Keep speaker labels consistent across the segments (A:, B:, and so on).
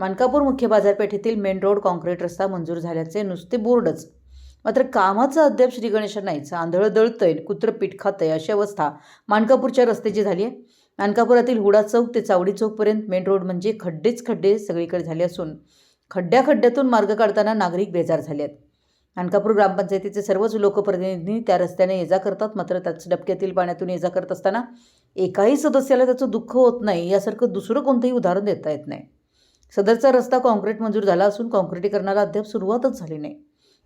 A: मानकापूर मुख्य बाजारपेठेतील main road concrete रस्ता मंजूर झाल्याचे नुसते बोर्डच. मात्र कामाचं अद्याप श्री गणेश नाहीच. आंधळं दळतंय कुत्र पीठ खातंय अशी अवस्था मानकापूरच्या रस्त्याची झाली आहे. मानकापुरातील हुडा चौक ते चावडी चौकपर्यंत मेन रोड म्हणजे खड्डेच खड्डे सगळीकडे झाले असून खड्ड्या खड्ड्यातून मार्ग काढताना नागरिक बेजार झाले आहेत. मानकापूर ग्रामपंचायतीचे सर्वच लोकप्रतिनिधी त्या रस्त्याने ये जा करतात. मात्र त्याच डबक्यातील पाण्यातून ये जा करत असताना एकाही सदस्याला त्याचं दुःख होत नाही यासारखं दुसरं कोणतंही उदाहरण देता येत नाही. सदरचा रस्ता काँक्रीट मंजूर झाला असून कॉन्क्रिटीकरणाला अद्याप सुरुवातच झाली नाही.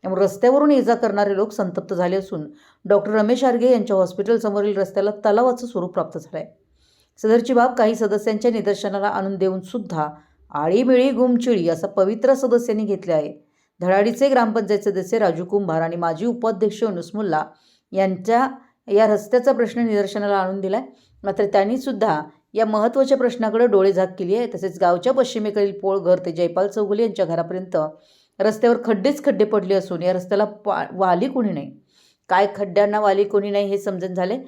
A: त्यामुळे रस्त्यावरून ये जा करणारे लोक संतप्त झाले असून डॉक्टर रमेश आर्गे यांच्या हॉस्पिटलसमोरील रस्त्याला तलावाचं स्वरूप प्राप्त झालं आहे सदरची बाब काही सदस्यांच्या निदर्शनाला आणून देऊन सुद्धा आळीमिळी गुमचिळी असा पवित्र सदस्यांनी घेतले आहे. धडाडीचे ग्रामपंचायत सदस्य राजू कुंभार आणि माजी उपाध्यक्ष युनुस मुल्ला यांच्या या रस्त्याचा प्रश्न निदर्शनाला आणून दिला आहे मात्र त्यांनीसुद्धा या महत्त्वाच्या प्रश्नाकडे डोळे झाक केली आहे. तसेच गावच्या पश्चिमेकडील पोळ घर ते जयपाल चौगुले यांच्या घरापर्यंत रस्त्यावर खड्डेच खड्डे पडले असून या रस्त्याला पा वाली कोणी नाही. काय खड्ड्यांना वाली कोणी नाही हे समजून झाले.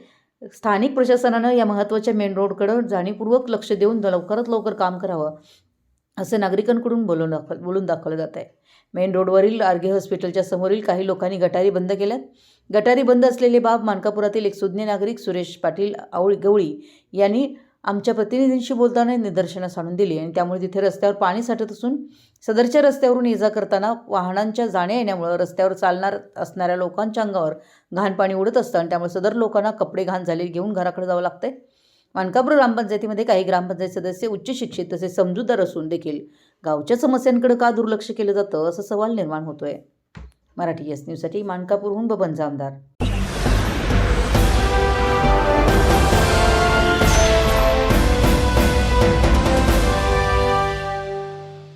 A: स्थानिक प्रशासनानं या महत्त्वाच्या मेन रोडकडं जाणीवपूर्वक लक्ष देऊन लवकरात लवकर काम करावं असं नागरिकांकडून बोलून दाखव बोलून दाखवलं जात आहे. मेन रोडवरील आर्गे हॉस्पिटलच्या समोरील काही लोकांनी गटारी बंद केल्यात. गटारी बंद असलेली बाब मानकापुरातील एक सुज्ञ नागरिक सुरेश पाटील आवळी गवळी यांनी आमच्या प्रतिनिधींशी बोलताना निदर्शनास आणून दिली आणि त्यामुळे तिथे रस्त्यावर पाणी साठत असून सदरच्या रस्त्यावरून ये जा करताना वाहनांच्या जाण्या येण्यामुळं रस्त्यावर चालणार असणाऱ्या लोकांच्या अंगावर घाण पाणी उडत असतं आणि त्यामुळे सदर लोकांना कपडे घाण झाले घेऊन घराकडे जावं लागतंय. मानकापूर ग्रामपंचायतीमध्ये काही ग्रामपंचायत सदस्य उच्च शिक्षित तसेच समजूतदार असून देखील गावच्या समस्यांकडे का दुर्लक्ष केलं जातं असा सवाल निर्माण होतोय. मराठी एस न्यूजसाठी मानकापूरहून बबन जामदार.